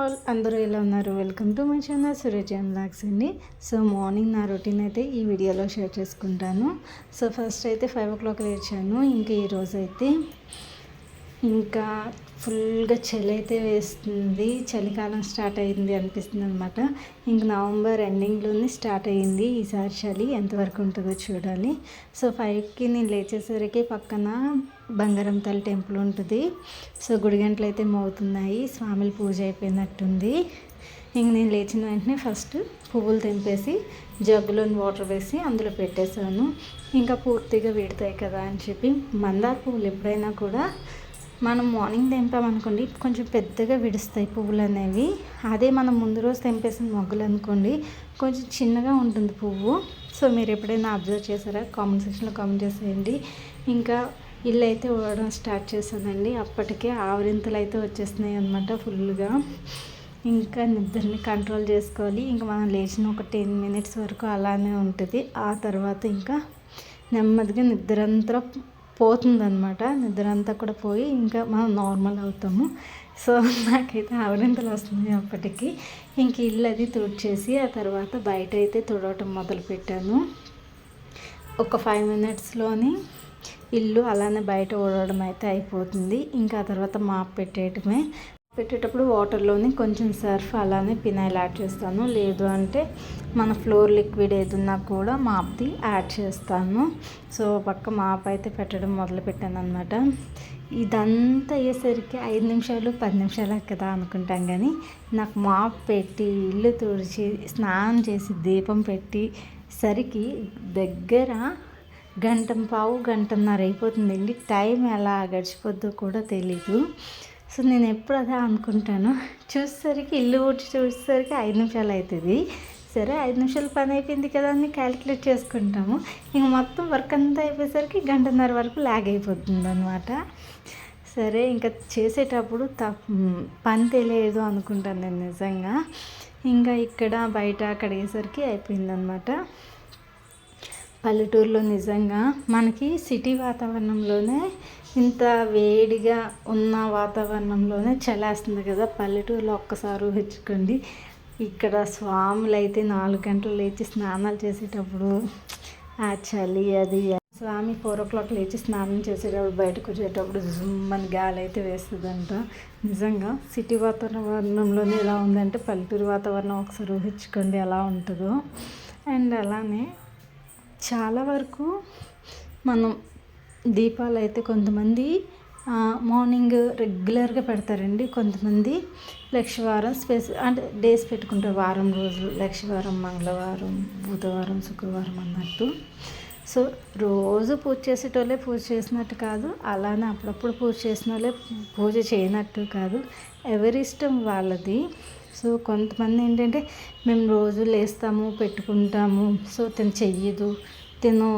All అందరూ ఎలా ఉన్నారు? Welcome to my channel Surejan vlogs అండి. సో మార్నింగ్ నా రొటీన్ అయితే ఈ వీడియోలో షేర్ చేసుకుంటాను. సో ఫస్ట్ అయితే ఫైవ్ ఓ క్లాక్ లేచాను. ఇంకా ఈరోజు అయితే ఇంకా ఫుల్గా చలి అయితే వేస్తుంది. చలికాలం స్టార్ట్ అయింది అనిపిస్తుంది అనమాట ఇంక నవంబర్ ఎండింగ్లోనే స్టార్ట్ అయ్యింది ఈసారి చలి ఎంతవరకు ఉంటుందో చూడాలి. సో ఫైవ్కి నేను లేచేసరికి పక్కన బంగారం తల్లి టెంపుల్ ఉంటుంది. సో గుడి గంటలు అయితే మోగుతున్నాయి. స్వామిల పూజ అయిపోయినట్టుంది. ఇంక నేను లేచిన వెంటనే ఫస్ట్ పువ్వులు తెంపేసి జగ్గులోని వాటర్ వేసి అందులో పెట్టేశాను. ఇంకా పూర్తిగా విడతాయి కదా అని చెప్పి మందార పువ్వులు ఎప్పుడైనా కూడా మనం మార్నింగ్ తెంపామనుకోండి కొంచెం పెద్దగా విడుస్తాయి పువ్వులు అనేవి. అదే మనం ముందు రోజు తెంపేసిన మొగ్గులు అనుకోండి కొంచెం చిన్నగా ఉంటుంది పువ్వు. సో మీరు ఎప్పుడైనా అబ్జర్వ్ చేశారా? కామెంట్ సెక్షన్లో కామెంట్ చేసేయండి. ఇంకా ఇల్లు అయితే ఊడడం స్టార్ట్ చేశానండి. అప్పటికే ఆవరింతలు అయితే వచ్చేస్తున్నాయి అనమాట ఫుల్గా ఇంకా నిద్రని కంట్రోల్ చేసుకోవాలి. ఇంకా మనం లేచిన ఒక టెన్ మినిట్స్ వరకు అలానే ఉంటుంది. ఆ తర్వాత ఇంకా నెమ్మదిగా నిద్రంతా పోతుందనమాట నిద్ర అంతా కూడా పోయి ఇంకా మనం నార్మల్ అవుతాము. సో నాకైతే ఆవరింతలు వస్తుంది అప్పటికి. ఇంక ఇల్లు అది తుడిచేసి ఆ తర్వాత బయట అయితే తుడవటం మొదలు పెట్టాను ఒక ఫైవ్ మినిట్స్లోని ఇల్లు అలానే బయట ఊడవడం అయితే అయిపోతుంది. ఇంకా తర్వాత మాప్ పెట్టేయటమే. పెట్టేటప్పుడు వాటర్లోని కొంచెం సర్ఫ్ అలానే పినాయిల్ యాడ్ చేస్తాను. లేదు అంటే మన ఫ్లోర్ లిక్విడ్ ఏదున్నా కూడా మాప్ది యాడ్ చేస్తాను. సో పక్క మాప్ అయితే పెట్టడం మొదలుపెట్టాను అనమాట ఇదంతా అయ్యేసరికి ఐదు నిమిషాలు పది నిమిషాలు కదా అనుకుంటాం కానీ నాకు మాప్ పెట్టి ఇల్లు తుడిచి స్నానం చేసి దీపం పెట్టి సరికి దగ్గర గంట పావు గంటన్నర అయిపోతుందండి. టైం ఎలా గడిచిపోద్దో కూడా తెలీదు. సో నేను ఎప్పుడు అదే అనుకుంటాను. చూసేసరికి ఇల్లు ఊడ్చి చూసేసరికి ఐదు నిమిషాలు అవుతుంది సరే ఐదు నిమిషాలు పని అయిపోయింది కదా అని క్యాలిక్యులేట్ చేసుకుంటాము. ఇంక మొత్తం వర్క్ అంతా అయిపోయేసరికి గంటన్నర వరకు లాగ్ అయిపోతుంది అనమాట సరే ఇంకా చేసేటప్పుడు త పని తెలియదు అనుకుంటాను నేను నిజంగా. ఇంకా ఇక్కడ బయట కడిగేసరికి అయిపోయిందనమాట పల్లెటూరులో నిజంగా మనకి సిటీ వాతావరణంలోనే ఇంత వేడిగా ఉన్న వాతావరణంలోనే చలేస్తుంది కదా. పల్లెటూరులో ఒక్కసారి ఊహించుకోండి. ఇక్కడ స్వాములు అయితే నాలుగు గంటలు లేచి స్నానాలు చేసేటప్పుడు ఆ చలి అది స్వామి ఫోర్ ఓ క్లాక్ లేచి స్నానం చేసేటప్పుడు బయటకు వచ్చేటప్పుడు జుమ్మని గాలి అయితే వేస్తుందంట. నిజంగా సిటీ వాతావరణంలోనే ఎలా ఉందంటే పల్లెటూరు వాతావరణం ఒకసారి ఊహించుకోండి ఎలా ఉంటుందో. అండ్ అలానే చాలా వరకు మనం దీపాలు అయితే కొంతమంది మార్నింగ్ రెగ్యులర్గా పెడతారండి కొంతమంది. లక్షవారం స్పెస్ అంటే డేస్ పెట్టుకుంటారు వారం రోజులు. లక్షవారం మంగళవారం బుధవారం శుక్రవారం అన్నట్టు. సో రోజు పూజ చేసేటోళ్ళే పూజ చేసినట్టు కాదు అలానే అప్పుడప్పుడు పూజ చేసిన వాళ్ళే పూజ చేయనట్టు కాదు. ఎవరి ఇష్టం వాళ్ళది. సో కొంతమంది ఏంటంటే మేము రోజు లేస్తాము పెట్టుకుంటాము. సో తను చెయ్యదు తిను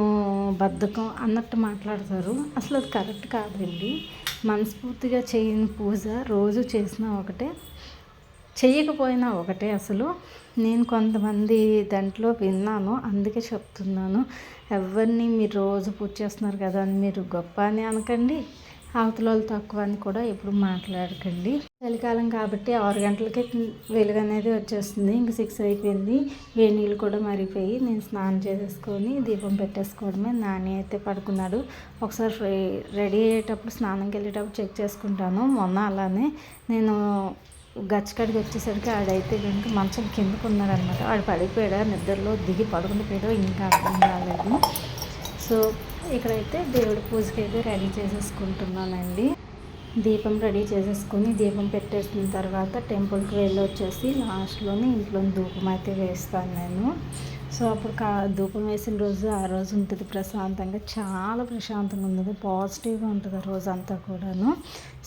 బద్ధకం అన్నట్టు మాట్లాడతారు. అసలు అది కరెక్ట్ కాదండి. మనస్ఫూర్తిగా చేయని పూజ రోజు చేసినా ఒకటే చెయ్యకపోయినా ఒకటే అసలు. నేను కొంతమంది దాంట్లో విన్నాను అందుకే చెప్తున్నాను. ఎవరిని మీరు రోజు పూజ చేస్తున్నారు కదా అని మీరు గొప్ప అని అనకండి. అవతల తక్కువ అని కూడా ఎప్పుడు మాట్లాడకండి. చలికాలం కాబట్టి ఆరు గంటలకి వెలుగు అనేది వచ్చేస్తుంది. ఇంక సిక్స్ అయిపోయింది. వేడి నీళ్ళు కూడా మరిగిపోయి నేను స్నానం చేసేసుకొని దీపం పెట్టేసుకోవడమే నాని అయితే పడుకున్నాడు. ఒకసారి రెడీ అయ్యేటప్పుడు స్నానంకి వెళ్ళేటప్పుడు చెక్ చేసుకుంటాను. మొన్న అలానే నేను గచ్చకడికి వచ్చేసరికి ఆడైతే కనుక మంచం కిందకు ఉన్నాడనమాట ఆడు వాడు పడిపోయాడు? నిద్రలో దిగి పడుకుని పోయాడు ఇంకా అర్థం కాలేదు. సో ఇక్కడైతే దేవుడి పూజకి అయితే రెడీ చేసేసుకుంటున్నానండి. దీపం రెడీ చేసేసుకొని దీపం పెట్టేసిన తర్వాత టెంపుల్కి వెళ్ళి వచ్చేసి లాస్ట్లోని ఇంట్లో ధూపం అయితే వేస్తాను నేను. సో అప్పుడు కా ధూపం వేసిన రోజు ఆ రోజు ఉంటుంది ప్రశాంతంగా చాలా ప్రశాంతంగా ఉంటుంది పాజిటివ్గా ఉంటుంది ఆ రోజు అంతా కూడాను.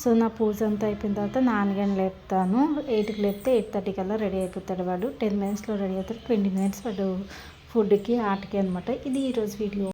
సో నా పూజ అంతా అయిపోయిన తర్వాత నాన్నగారిని లేపుతాను. ఎయిట్కి లేపితే ఎయిట్ థర్టీ కల్లా రెడీ అయిపోతాడు వాడు. టెన్ మినిట్స్లో రెడీ అవుతాడు ట్వంటీ మినిట్స్ వాడు ఫుడ్కి ఆటకి అనమాట ఇది ఈరోజు వీడియో.